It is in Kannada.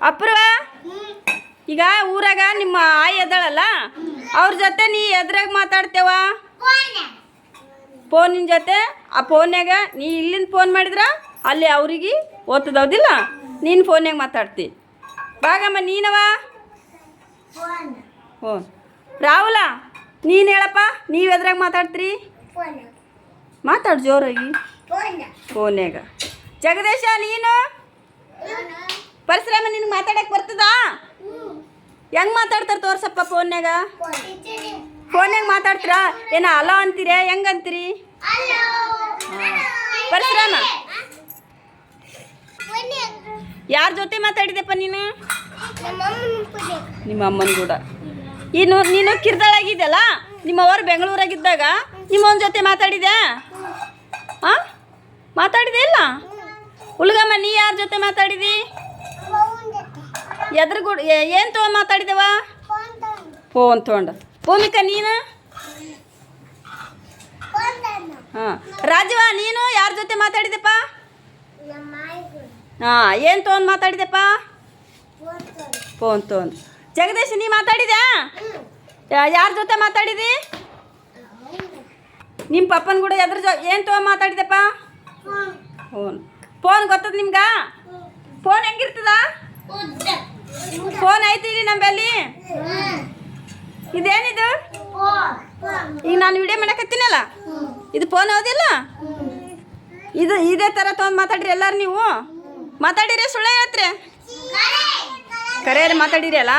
ಅಪ್ರವ ಈಗ ಊರಾಗ ನಿಮ್ಮ ಆಯಿ ಎದಳಲ್ಲ ಅವ್ರ ಜೊತೆ ನೀ ಎದ್ರಾಗ ಮಾತಾಡ್ತೇವ? ಫೋನಿನ ಜೊತೆ ಆ ಫೋನ್ಯಾಗ ನೀ ಇಲ್ಲಿಂದ ಫೋನ್ ಮಾಡಿದ್ರ ಅಲ್ಲಿ ಅವ್ರಿಗೆ ಓದ್ತದೌದಿಲ್ಲ ನೀನು ಫೋನ್ಯಾಗ ಮಾತಾಡ್ತಿ. ಬಾಗಮ್ಮ ನೀನವ? ಹ್ಞೂ ರಾಹುಲ ನೀನು ಹೇಳಪ್ಪ ನೀವು ಎದ್ರಾಗ ಮಾತಾಡ್ತೀರಿ? ಮಾತಾಡು ಜೋರಾಗಿ. ಫೋನ್ಯಾಗ ಜಗದೀಶ ನೀನು? ಹೆಂಗೆ ಮಾತಾಡ್ತಾರೆ ತೋರ್ಸಪ್ಪ ಫೋನ್ಯಾಗ? ಫೋನ್ಯಾಗ ಮಾತಾಡ್ತೀರಾ? ಏನ ಅಲೋ ಅಂತೀರ? ಹೆಂಗ ಅಂತೀರಿ? ಪರಶುರಾಮ. ಯಾರ ಜೊತೆ ಮಾತಾಡಿದೆಪ್ಪ ನೀನು? ನಿಮ್ಮ ಅಮ್ಮನ ಕೂಡ. ಇನ್ನು ನೀನು ಕಿರ್ದಾಳಾಗಿದ್ದಲ್ಲ ನಿಮ್ಮ ಅವರು ಬೆಂಗಳೂರಾಗಿದ್ದಾಗ ನಿಮ್ಮವನ ಜೊತೆ ಮಾತಾಡಿದ್ಯಾ? ಹಾಂ ಮಾತಾಡಿದೆ ಇಲ್ಲ? ಹುಲ್ಗಮ್ಮ, ನೀ ಯಾರ ಜೊತೆ ಮಾತಾಡಿದಿ? ಎದ್ರಗೂಡ ಏನು ತೊಗೊಂಡು ಮಾತಾಡಿದೆವ? ಫೋನ್ ತೊಗೊಂಡು ಭೂಮಿಕಾ ನೀನು? ಹಾಂ. ರಾಜವ ನೀನು ಯಾರ ಜೊತೆ ಮಾತಾಡಿದೆಪ್ಪ? ಹಾಂ ಏನು ತೊಗೊಂಡು ಮಾತಾಡಿದೆಪ್ಪ? ಫೋನ್ ತೊಗೊಂಡು ಜಗದೀಶ್ ನೀ ಮಾತಾಡಿದ್ಯಾ? ಯಾರ ಜೊತೆ ಮಾತಾಡಿದಿ? ನಿಮ್ಮ ಪಪ್ಪನ ಕೂಡ ಎದ್ರ ಜೊ ಏನು ತೊಗೊಂಡು ಮಾತಾಡಿದೆಪ್ಪ? ಫೋನ್. ಫೋನ್. ಗೊತ್ತದ ನಿಮ್ಗೆ? ಫೋನ್ ಹೆಂಗಿರ್ತದ? ಫೋನ್ ಐತಿ ನಂಬಲ್ಲಿ? ಇದೇನಿದು? ಈಗ ನಾನು ವಿಡಿಯೋ ಮಾಡಕತ್ತೀನಲ್ಲ? ಇದು ಫೋನ್ ಹೌದಿಲ್ಲ? ಇದು ಇದೇ ಥರ ತೊಗೊಂಡು ಮಾತಾಡ್ರಿ ಎಲ್ಲಾರು ನೀವು? ಮಾತಾಡಿರಿ ಸುಳ್ಳು ಹೇಳ್ತ್ರಿ. ಕರೆಯರ್ ಮಾತಾಡಿರಿ ಅಲ್ಲ?